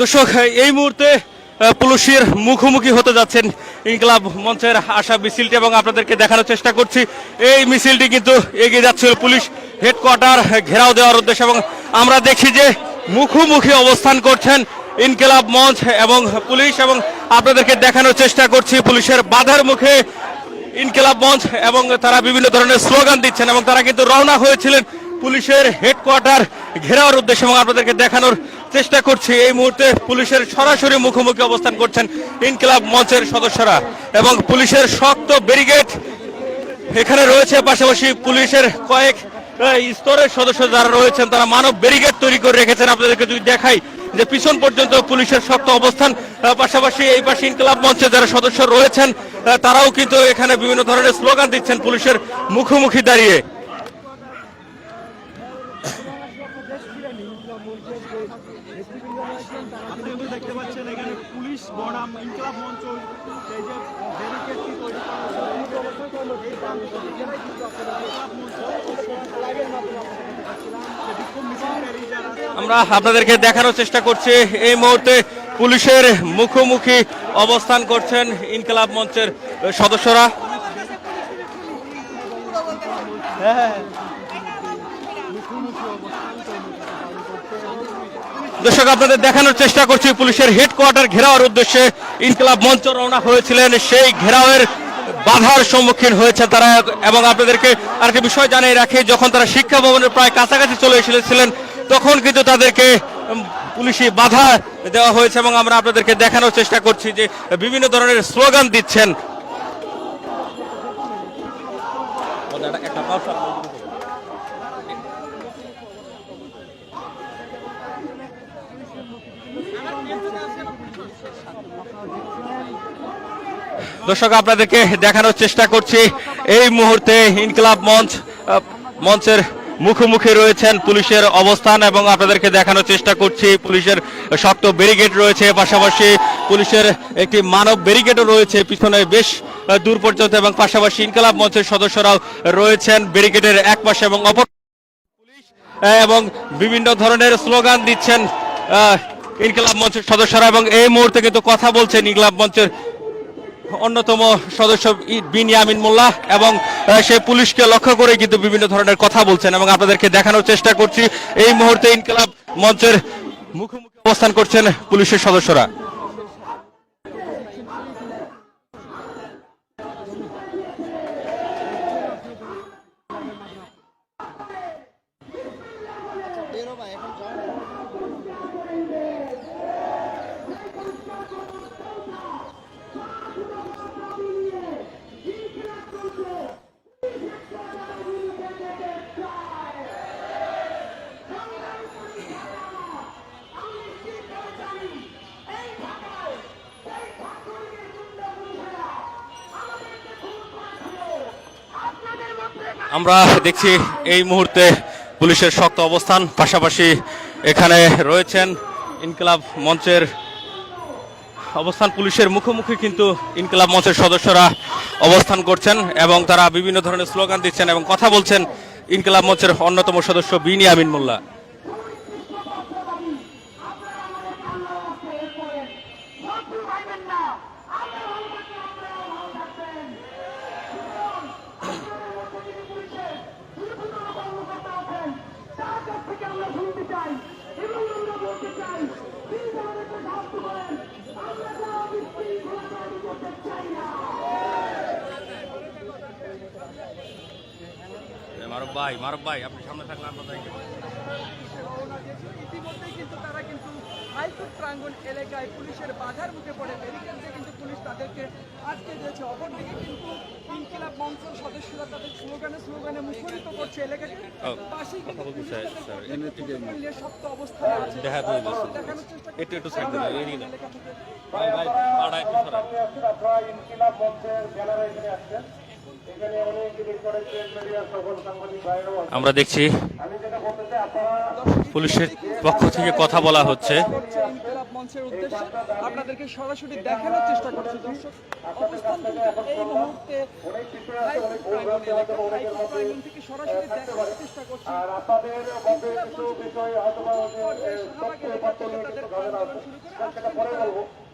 দর্শক, এই মুহূর্তে পুলিশের মুখোমুখি হতে যাচ্ছেন ইনকলাব মঞ্চের আশা মিছিলটি এবং আপনাদেরকে দেখানোর চেষ্টা করছি। এই মিছিলটি কিন্তু এগিয়ে যাচ্ছিল পুলিশ হেডকোয়ার্টার ঘেরাও দেওয়ার উদ্দেশ্যে এবং আমরা দেখি যে মুখোমুখি অবস্থান করছেন ইনকলাব মঞ্চ এবং পুলিশ এবং আপনাদেরকে দেখানোর চেষ্টা করছি পুলিশের বাধার মুখে ইনকিলাব মঞ্চ এবং তারা বিভিন্ন ধরনের স্লোগান দিচ্ছেন এবং তারা কিন্তু রওনা হয়েছিলেন পুলিশের হেডকোয়ার্টার ঘেরাওয়ার উদ্দেশ্যে এবং আপনাদেরকে দেখানোর চেষ্টা করছি এই মুহূর্তে পুলিশের সরাসরি মুখোমুখি অবস্থান করছেন ইনকিলাব মঞ্চের সদস্যরা এবং পুলিশের শক্ত ব্যারিগেড এখানে রয়েছে। পাশাপাশি পুলিশের কয়েক স্তরের সদস্য যারা রয়েছেন, তারা মানব ব্যারিগেড তৈরি করে রেখেছেন। আপনাদেরকে যদি দেখাই যে পিছন পর্যন্ত পুলিশের শক্ত অবস্থান পাশাপাশি এই পাশে ইনকলাব মঞ্চে যারা সদস্য রয়েছেন তারাও কিন্তু এখানে বিভিন্ন ধরনের স্লোগান দিচ্ছেন পুলিশের মুখোমুখি দাঁড়িয়ে আপনি কিন্তু দেখতে পাচ্ছেন এখানে পুলিশ বনাম ইনকলাব মঞ্চ এই যে ব্যারিকেডটি তৈরি করা আমরা আপনাদেরকে দেখানোর চেষ্টা করছি। এই মুহূর্তে পুলিশের মুখোমুখি অবস্থান করছেন ইনকলাব মঞ্চের সদস্যরা। দর্শক, আপনাদের দেখানোর চেষ্টা করছি, পুলিশের হেডকোয়ার্টার ঘেরাওয়ার উদ্দেশ্যে ইনকলাব মঞ্চ রওনা হয়েছিলেন। সেই ঘেরাওয়ের বাধার সম্মুখীন হয়েছে তারা এবং আপনাদেরকে আরেকটি বিষয় জানিয়ে রাখি, যখন তারা শিক্ষা ভবনের প্রায় কাছাকাছি চলে এসেছিলেন, তখন কিন্তু তাদেরকে পুলিশি বাধা দেওয়া হয়েছে এবং আমরা আপনাদেরকে দেখানোর চেষ্টা করছি যে বিভিন্ন ধরনের স্লোগান দিচ্ছেন। দর্শক আপনাদেরকে দেখানোর চেষ্টা করছি। এই মুহূর্তে ইনকলাব মঞ্চ মঞ্চের মুখোমুখি রয়েছেন পুলিশের অবস্থান এবং আপনাদেরকে দেখানোর চেষ্টা করছি। পুলিশের শক্ত ব্যারিগেড রয়েছে পাশাপাশি পুলিশের একটি মানব ব্যারিগেডও রয়েছে। পিছনে বেশ দূর পর্যন্ত এবং পাশাপাশি ইনকলাব মঞ্চের সদস্যরাও রয়েছেন ব্যারিগেডের এক পাশে এবং অপর আহ, এবং বিভিন্ন ধরনের স্লোগান দিচ্ছেন ইনকলাব মঞ্চের সদস্যরা। এবং এই মুহূর্তে কিন্তু কথা বলছেন ইনকলাব মঞ্চের অন্যতম সদস্য বিন বিনিয়ামিন মোল্লা এবং সে পুলিশকে লক্ষ্য করে কিন্তু বিভিন্ন ধরনের কথা বলছেন এবং আপনাদেরকে দেখানোর চেষ্টা করছি। এই মুহূর্তে ইনকলাব মঞ্চের মুখোমুখি অবস্থান করছেন পুলিশের সদস্যরা। আমরা দেখছি এই মুহূর্তে পুলিশের শক্ত অবস্থান, পাশাপাশি এখানে রয়েছেন ইনকলাব মঞ্চের অবস্থান। পুলিশের মুখোমুখি কিন্তু ইনকলাব মঞ্চের সদস্যরা অবস্থান করছেন এবং তারা বিভিন্ন ধরনের স্লোগান দিচ্ছেন এবং কথা বলছেন ইনকলাব মঞ্চের অন্যতম সদস্য বিনি আমিন মোল্লা মারব ভাই মারব ভাই আপনি সামনে থাকলে আমরা ইতিমধ্যেই কিন্তু তারা কিন্তু হাইকোর্ট প্রাঙ্গণ এলাকায় পুলিশের বাধার মুখে পড়ে। ব্যারিকেড দিয়ে কিন্তু পুলিশ তাদেরকে আটকে দিয়েছে। অপরদিকে কিন্তু ইনকিলাব মঞ্চের সদস্যরা তাদের স্লোগানে স্লোগানে মুখরিত করছে এলাকাকে। পাশেই কিন্তু শক্ত আছে। দেখানোর চেষ্টা একটু একটু সাইড ভাই ভাই পাড়া। ইনকিলাব মঞ্চের ব্যানারে এখানে আসছেন। আমরা দেখছি আমি যেটা বলতে চাই আপনারা পুলিশের পক্ষ থেকে কথা বলা হচ্ছে। আপনাদেরকে সরাসরি দেখানোর চেষ্টা করছি দর্শক। অবস্থান কিন্তু এই মুহূর্তে থেকে সরাসরি দেখানোর করছি। তাদের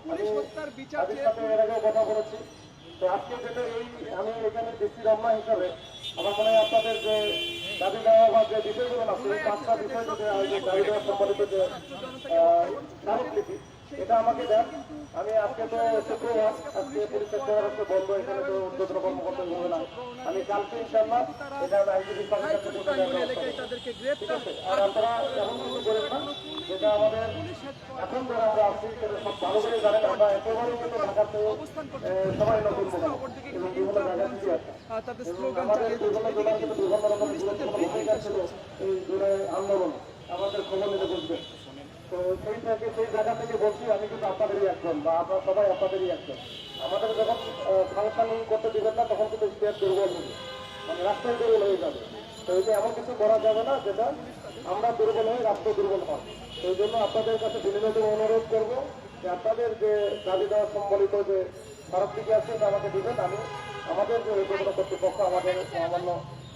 পুলিশ হত্যার বিচার তো আজকে যেটা এই আমি এখানে ডিসি রমনা হিসাবে আমার মনে হয় আপনাদের যে দাবি দেওয়া যে বিষয় যে দাবি এটা আমাকে দেন। আমি আজকে তো শুক্রবার, আজকে হচ্ছে বন্ধ, এখানে আমি কালকে ইনশাল্লাহ এটা দেওয়ার গ্রেপ্তার আর আপনারা এমন কিছু না, যেটা আমাদের এখন ধরে আমরা আসছি সেটা সব ভালো করে জানেন আমরা একেবারেই কিন্তু ঢাকাতে সবাই নতুন এবং বিভিন্ন জায়গা থেকে আসা আমাদের বিভিন্ন কিন্তু বিভিন্ন রকম ভূমিকা ছিল এই আন্দোলন। আমাদের খবর নিতে তো সেই থেকে সেই জায়গা থেকে বলছি আমি কিন্তু আপনাদেরই একজন বা আপনারা সবাই আপনাদেরই একজন। আমাদের যখন ফাংশনিং করতে দিবেন না তখন কিন্তু স্টেট দুর্বল হবে। মানে রাষ্ট্রই দুর্বল হয়ে যাবে। তো যে এমন কিছু করা যাবে না যেটা আমরা দুর্বল হয়ে রাষ্ট্র দুর্বল হয়। এই জন্য আপনাদের কাছে বিনীত অনুরোধ করব যে আপনাদের যে দাবি দেওয়া সম্বলিত যে খারাপ দিকে আছে এটা আমাকে দিবেন। আমি আমাদের যে ঊর্ধ্বতন কর্তৃপক্ষ আমাদের সামান্য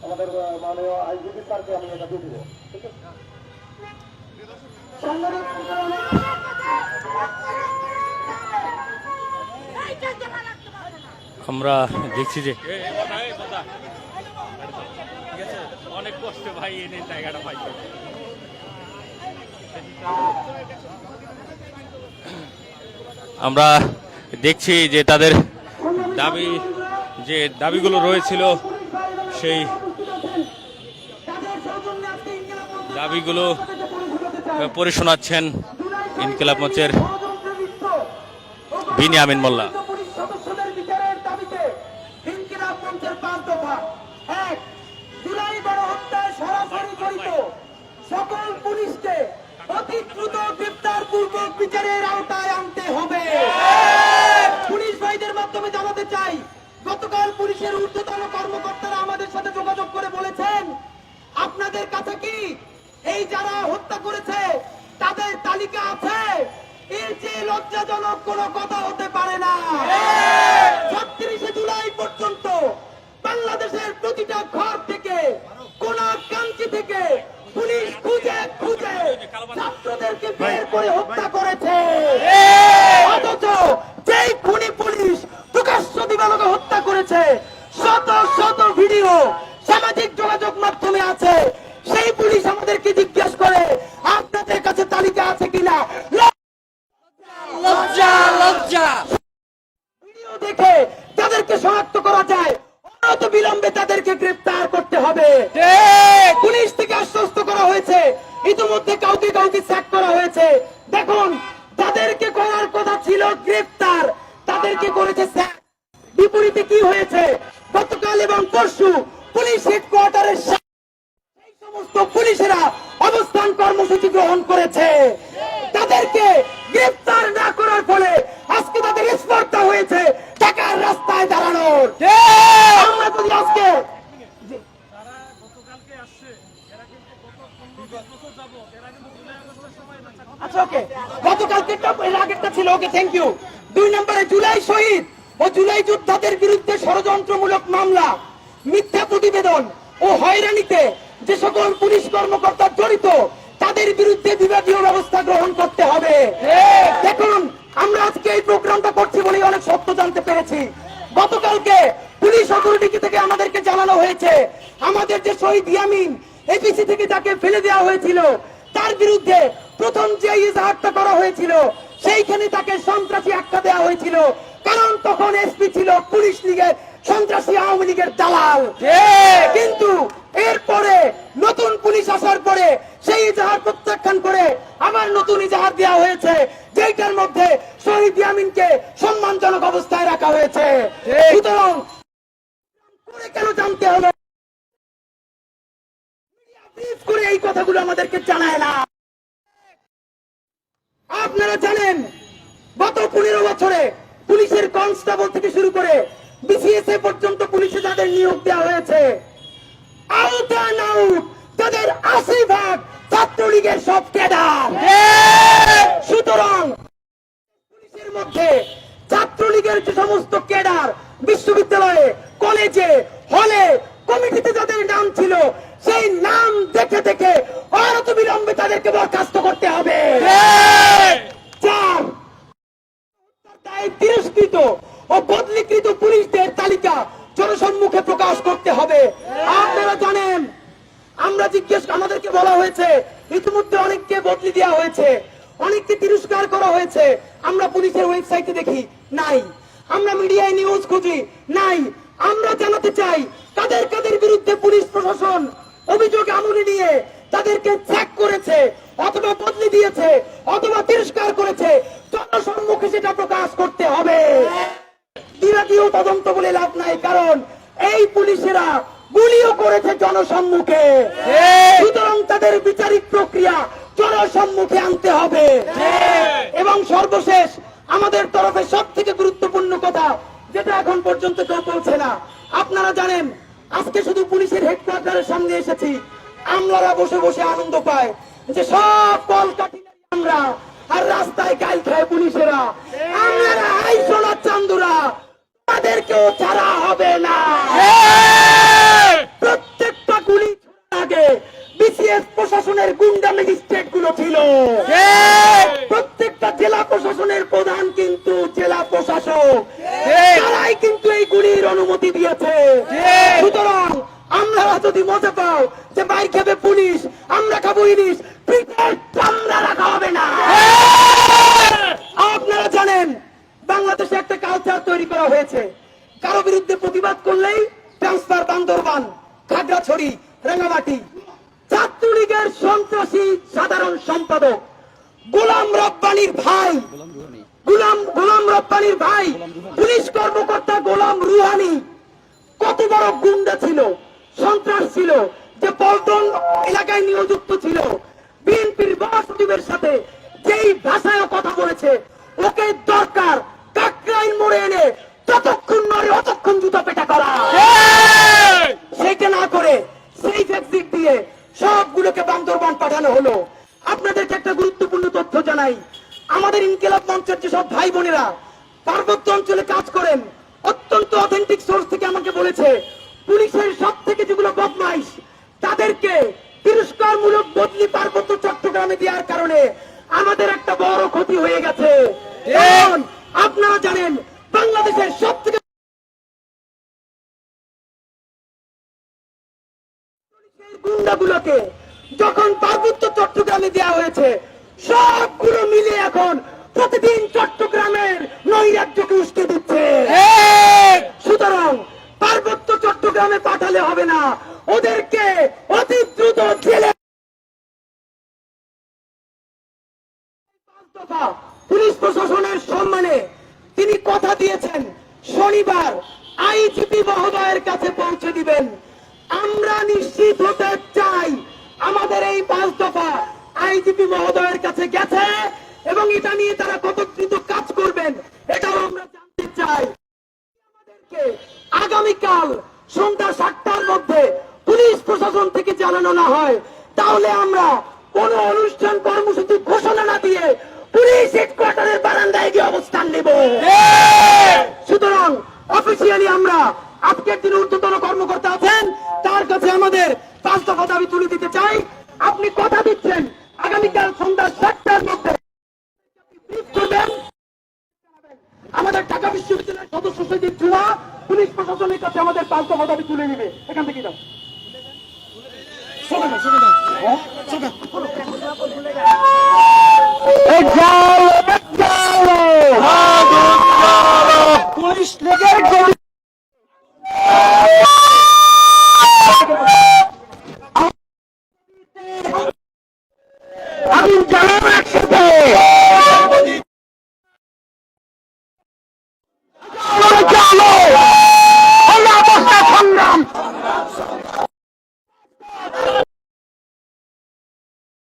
আমাদের আহ, মাননীয় আইজিপি স্যারকে আমি এটা দিয়ে দিব। ঠিক আছে? আমরা দেখছি যে অনেক কষ্ট ভাই এনে জায়গাটা ভাই। আমরা দেখছি যে তাদের দাবি, যে দাবিগুলো রয়েছিল, সেই দাবিগুলো পড়ে শোনাচ্ছেন ইনকিলাব মঞ্চের বিনি আমিন মোল্লা। সকল পুলিশকে অতি দ্রুত গ্রেপ্তার পূর্বক বিচারের আওতায় আনতে হবে। পুলিশ ভাইদের মাধ্যমে জানাতে চাই, গতকাল পুলিশের ঊর্ধ্বতন কর্মকর্তারা আমাদের সাথে যোগাযোগ করে বলেছেন, আপনাদের কাছে কি এই যারা হত্যা করেছে, তাদের তালিকা আছে? এর চেয়ে লজ্জাজনক কোনো কথা হতে পারে না। ছত্রিশে জুলাই পর্যন্ত বাংলাদেশের প্রতিটা ঘর থেকে ছাত্রদেরকে বের করে হত্যা করেছে। অথচ যেই খুনি পুলিশ প্রকাশ্য দিবালকে হত্যা করেছে শত শত ভিডিও সামাজিক যোগাযোগ মাধ্যমে আছে। সেই পুলিশ আমাদেরকে জিজ্ঞেস করে আপনাদের কাছে তালিকা আছে কিনা? লজ্জা লজ্জা। ভিডিও দেখে তাদেরকে শনাক্ত করা যায়। অনত বিলম্বে তাদেরকে গ্রেফতার করতে হবে। পুলিশ থেকে আশ্বস্ত করা হয়েছে ইতিমধ্যে কাউকে কাউকে স্যাক করা হয়েছে। দেখুন তাদেরকে করার কথা ছিল গ্রেফতার। তাদেরকে করেছে বিপরীতে কি হয়েছে? গতকাল এবং পরশু পুলিশ হেডকোয়ার্টারের সমস্ত পুলিশেরা অবস্থান কর্মসূচি গ্রহণ করেছে। তাদেরকে গ্রেফতার না করার ফলে আজকে তাদের স্পর্ধা হয়েছে টাকার রাস্তায় দাঁড়ানোর। আমরা যদি আজকে আচ্ছা ওকে গতকালকে এর আগেরটা ছিল ওকে থ্যাংক ইউ দুই নম্বরে জুলাই শহীদ ও জুলাই যোদ্ধাদের বিরুদ্ধে ষড়যন্ত্রমূলক মামলা মিথ্যা প্রতিবেদন ও হয়রানিতে যে সকল পুলিশ কর্মকর্তা জড়িত তাদের বিরুদ্ধে বিভাগীয় ব্যবস্থা গ্রহণ করতে হবে। দেখুন আমরা আজকে এই প্রোগ্রামটা করছি বলেই অনেক সত্য জানতে পেরেছি। গতকালকে পুলিশ অথরিটি থেকে আমাদেরকে জানানো হয়েছে আমাদের যে শহীদ ইয়ামিন এপিসি থেকে যাকে ফেলে দেওয়া হয়েছিল, তার বিরুদ্ধে প্রথম যে ইজাহারটা করা হয়েছিল, সেইখানে তাকে সন্ত্রাসী আখ্যা দেওয়া হয়েছিল। কারণ তখন এসপি ছিল পুলিশ লীগের সন্ত্রাসী আওয়ামী লীগের দালাল কিন্তু এরপরে নতুন পুলিশ আসার পরে সেই ইজাহার প্রত্যাখ্যান করে আবার নতুন ইজাহার দেওয়া হয়েছে যেটার মধ্যে শহীদ ইয়ামিনকে সম্মানজনক অবস্থায় রাখা হয়েছে সুতরাং করে কেন জানতে হবে ব্রিফ করে এই কথাগুলো আমাদেরকে জানায় না আপনারা জানেন, গত পনেরো বছরে পুলিশের কনস্টেবল থেকে শুরু করে বিসিএস পর্যন্ত পুলিশে যাদের নিয়োগ দেওয়া হয়েছে তাদের আশি ভাগ ছাত্রলীগের সব ক্যাডার। সুতরাং পুলিশের মধ্যে ছাত্রলীগের যে সমস্ত ক্যাডার বিশ্ববিদ্যালয়ে, কলেজে, হলে, কমিটিতে যাদের নাম ছিল, সেই নাম দেখে দেখে অনত বিলম্বে তাদেরকে বরখাস্ত করতে হবে। ও বদলিকৃত পুলিশদের তালিকা জনসম্মুখে প্রকাশ করতে হবে। আপনারা জানেন, আমরা জিজ্ঞেস আমাদেরকে বলা হয়েছে, ইতিমধ্যে অনেককে বদলি দেওয়া হয়েছে, অনেককে তিরস্কার করা হয়েছে। আমরা পুলিশের ওয়েবসাইটে দেখি, নাই। আমরা মিডিয়ায় নিউজ খুঁজি, নাই। আমরা জানাতে চাই, কাদের কাদের বিরুদ্ধে পুলিশ প্রশাসন অভিযোগ আমলে নিয়ে তাদেরকে চেক করেছে, অথবা বদলি দিয়েছে, অথবা তিরস্কার করেছে জনসম্মুখে সেটা প্রকাশ করতে হবে বিভাগীয় তদন্ত বলে লাভ নাই কারণ এই পুলিশেরা গুলিও করেছে জনসম্মুখে। সুতরাং তাদের বিচারিক প্রক্রিয়া জনসম্মুখে আনতে হবে। এবং সর্বশেষ আমাদের তরফে সব থেকে গুরুত্বপূর্ণ কথা যেটা এখন পর্যন্ত কেউ বলছে না। আপনারা জানেন আজকে শুধু পুলিশের হেডকোয়ার্টারের সামনে এসেছি। আমলারা বসে বসে আনন্দ পায় যে সব কল কাঠিনারি আমরা আর রাস্তায় গাইল খায় পুলিশেরা। আমলারা হাই সোনা চান্দুরা, তাদেরকেও ছাড়া হবে না। প্রত্যেকটা গুলি আগে বিসিএস প্রশাসনের গুন্ডা ম্যাজিস্ট্রেটগুলো ছিল। প্রত্যেকটা জেলা প্রশাসনের প্রধান কিন্তু জেলা প্রশাসক। তারাই কিন্তু এই গুলির অনুমতি দিয়েছে। সুতরাং আমরা যদি মজা পাও যে বাইর খাবে পুলিশ, আমরা খাব ইলিশ পিঠের চামড়া রাখা হবে না আপনারা জানেন বাংলাদেশে একটা কালচার তৈরি করা হয়েছে কারও বিরুদ্ধে প্রতিবাদ করলেই ট্রান্সফার বান্দরবান খাগড়াছড়ি রাঙ্গামাটি ছাত্রলীগের সন্ত্রাসী সাধারণ সম্পাদক গোলাম রব্বানির ভাই। গোলাম গোলাম রব্বানির ভাই। পুলিশ কর্মকর্তা গোলাম রুহানি। কত বড় গুন্ডা ছিল সন্ত্রাস ছিল যে পল্টন এলাকায় নিয়োজিত ছিল। বিএনপির মহাসচিবের সাথে যেই ভাষায় কথা বলেছে ওকে দরকার কাকরাইন মোড়ে এনে ততক্ষণ নড়ে অতক্ষণ জুতা পেটা করা। সেইটা না করে সেই ফ্যাক্সিক দিয়ে সবগুলোকে বান্দরবান পাঠানো হলো। জানাই আমাদের ইনকিলাব মঞ্চের যেসব ভাই বোনেরা পার্বত্য অঞ্চলে কাজ করেন অত্যন্ত অথেন্টিক সোর্স থেকে আমাকে বলেছে পুলিশের সব থেকে যেগুলো বদমাইশ তাদেরকে তিরস্কারমূলক বদলি পার্বত্য চট্টগ্রামে দেওয়ার কারণে আমাদের একটা বড় ক্ষতি হয়ে গেছে। কারণ আপনারা জানেন বাংলাদেশের সব থেকে গুন্ডাগুলোকে যখন পার্বত্য চট্টগ্রামে দেওয়া হয়েছে সবগুলো মিলে এখন প্রতিদিন চট্টগ্রামের নৈরাজ্যকে উস্কে দিচ্ছে। সুতরাং পার্বত্য চট্টগ্রামে পাঠালে হবে না। ওদেরকে অতি দ্রুত জেলে পুলিশ প্রশাসনের সম্মানে তিনি কথা দিয়েছেন শনিবার আইজিপি মহোদয়ের কাছে পৌঁছে দিবেন। আমরা নিশ্চিত হতে চাই আমাদের এই পাঁচ দফা আইজিপি মহোদয়ের কাছে গেছে এবং এটা নিয়ে তারা কত দ্রুত কাজ করবেন, এটাও আমরা জানতে চাই। আমাদেরকে আগামীকাল সন্ধ্যা সাতটার মধ্যে পুলিশ প্রশাসন থেকে জানানো না হয়, তাহলে আমরা কোন অনুষ্ঠান কর্মসূচি ঘোষণা না দিয়ে পুলিশ হেডকোয়ার্টারের বারান্দায় গিয়ে অবস্থান নেব। সুতরাং অফিসিয়ালি আমরা আজকের দিনে ঊর্ধ্বতন কর্মকর্তা আছেন, তার কাছে আমাদের পাঁচ দফা দাবি তুলে দিতে চাই। আপনি কথা দিচ্ছেন আগামীকাল সন্ধ্যা সাতটার মধ্যে করবেন আমাদের ঢাকা বিশ্ববিদ্যালয়ের সদস্য সচিব চুয়া পুলিশ প্রশাসনের কাছে আমাদের দফা দাবি তুলে নিবে। এখান থেকে যাও। পুলিশ লেগের